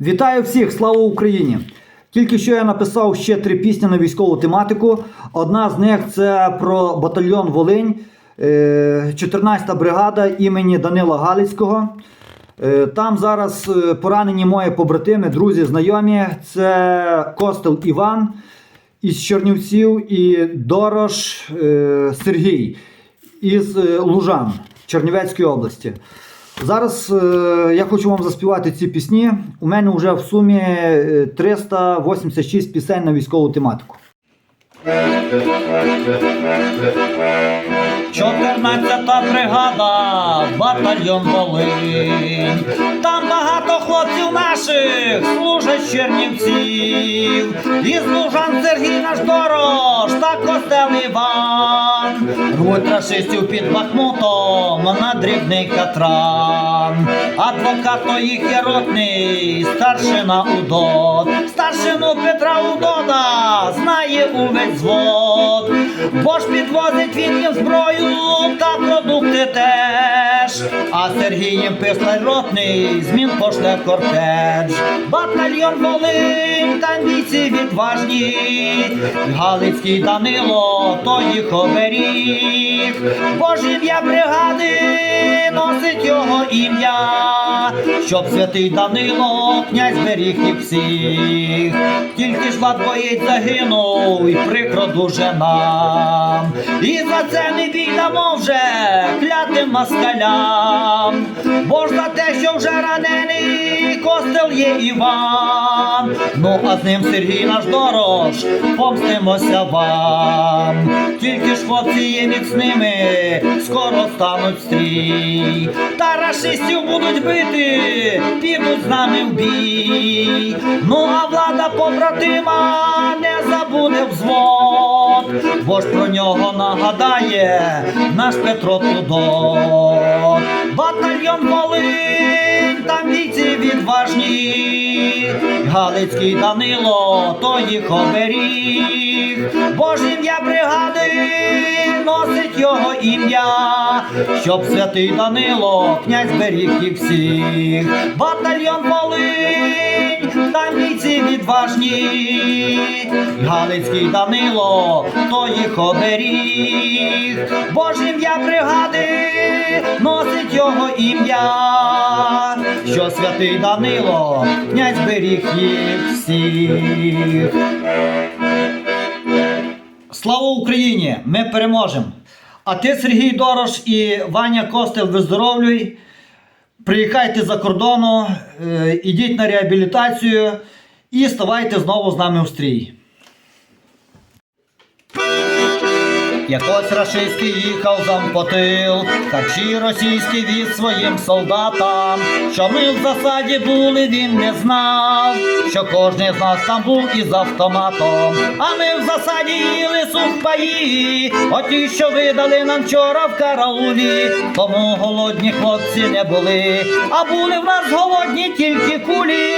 Вітаю всіх! Слава Україні! Тільки що я написав ще три пісні на військову тематику. Одна з них це про батальйон Волинь, е, 14-та бригада імені Данила Галицького. Е, Там зараз е, поранені мої побратими, друзі, знайомі. Це Костел Іван із Чернівців і Дорош е, Сергій із е, Лужан Чернівецької області. Зараз е, я хочу вам заспівати ці пісні. У мене вже в сумі е, 386 пісень на військову тематику. 14-та бригада, батальйон Волинь. Там багато хлопців наших служать чернівців. Із лужан Сергій наш дорож та костел Іван. Рвуть рашистів під Бахмутом на дрібний катран. Адвокат то їх є ротний, старшина Удод. Старшину Петра Удода знає увесь звод. Бо ж підвозить він їм зброю та продукти А Сергій їм ротний, змін пошле кортеж. Батальйон Волинь, там бійці відважні. Галицький Данило, то їх оберіг. Бо ж ім'я бригади носить його ім'я, щоб святий Данило, князь беріг їх всіх. Тільки ж лад боєць загинув, і прикро дуже нам. І за це не віддамо вже клятим москалям. Бо ж за те, що вже ранений костел є Іван. Ну а з ним Сергій наш дорож, помстимося вам. Тільки ж хлопці є міцними, скоро стануть стрій. Та рашистів будуть бити, підуть з нами в бій. Ну а влада побратима не забуде взвод, бо ж про нього нагадає наш Петро Тудот. Батальйон Волинь, там бійці відважні, Галицький Данило, то їх оберіг, бо ім'я бригади носить його ім'я, щоб святий Данило, князь беріг їх всіх. Батальйон Волинь, там бійці відважні, Галицький Данило, то їх оберіг, бо ім'я бригади носить його ім'я, що святий Данило, князь беріг їх всіх. Слава Україні! Ми переможемо! А ти, Сергій Дорош і Ваня Костел, виздоровлюй. Приїхайте за кордону, е, ідіть на реабілітацію і ставайте знову з нами в стрій. Якось рашистський їхав зампотил, харчі російські від своїм солдатам. Що ми в засаді були, він не знав, що кожен з нас там був із автоматом. А ми в засаді їли сухпаї, оті, що видали нам вчора в караулі. Тому голодні хлопці не були, а були в нас голодні тільки кулі.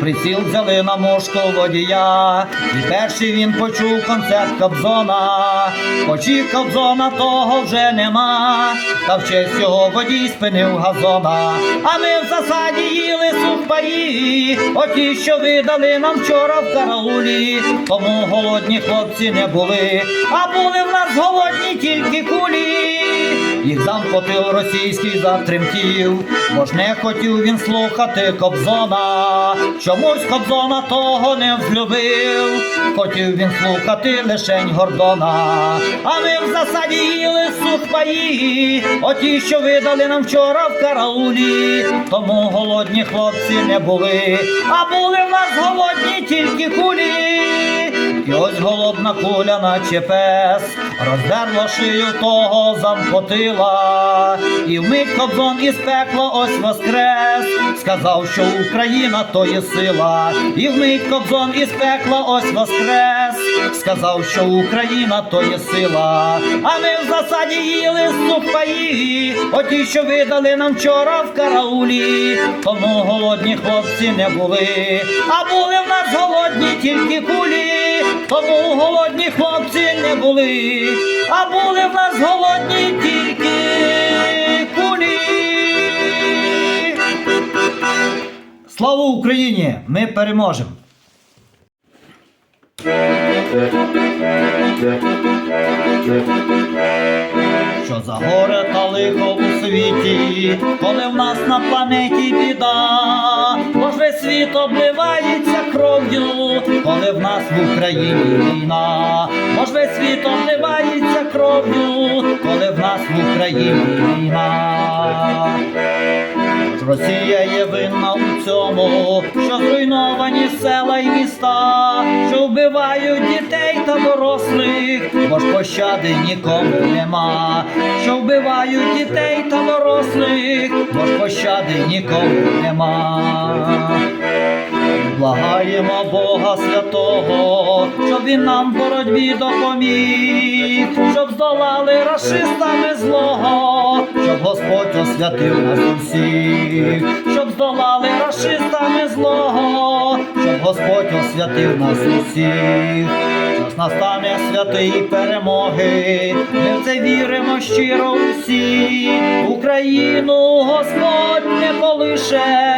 Приціл взяли на мушку водія, і перший він почув концерт Кобзона. Очі зона, того вже нема, та в честь цього водій спинив газона. А ми в засаді їли сухпаї, оті, що видали нам вчора в караулі. Тому голодні хлопці не були, а були в нас голодні тільки кулі. Їх зампотил російський затремтів, бо ж не хотів він слухати Кобзона. Чомусь Кобзона того не взлюбив, хотів він слухати лишень Гордона. А ми в засаді їли сухпаї, оті, що видали нам вчора в караулі. Тому голодні хлопці не були, а були в нас голодні тільки кулі. І ось голодна куля, наче пес, роздерла шию того зампотила, і вмить кобзон із пекла ось воскрес, сказав, що Україна то є сила, і вмить кобзон із пекла ось воскрес, сказав, що Україна то є сила, а ми в засаді їли сухпаї, оті, що видали нам вчора в караулі, тому голодні хлопці не були, а були в нас голодні тільки кулі. Тому голодні хлопці не були, а були в нас голодні тільки кулі. Слава Україні! Ми переможемо! Що за горе та лихо у світі, коли в нас на планеті біда, Боже світ обливається кров'ю, коли в нас в Україні війна, Боже світ обливається кров'ю, коли в нас в Україні війна. Росія є винна у цьому, що зруйновані села й міста, що вбивають дітей та дорослих, бо ж пощади нікому нема, що вбивають дітей та дорослих, бо ж пощади нікому нема. Благаємо Бога Святого, щоб він нам в боротьбі допоміг, щоб здолали расистами злого, щоб Господь освятив нас усіх, щоб здолали расистами злого, щоб Господь освятив нас усіх. Час настане святої перемоги, ми в це віримо щиро усі. Україну Господь не полише,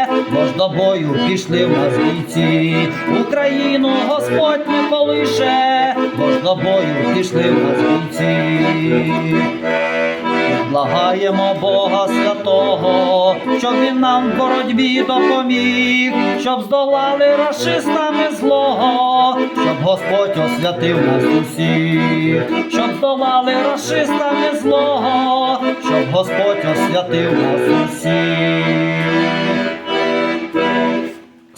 бо бою пішли в нас бійці. Україну Господь не полише, бо ж до бою пішли в нас бійці. Благаємо Бога Святого, щоб він нам в боротьбі допоміг, щоб здолали расистами злого, щоб Господь освятив нас усіх, щоб здолали расистами злого, щоб Господь освятив нас усіх.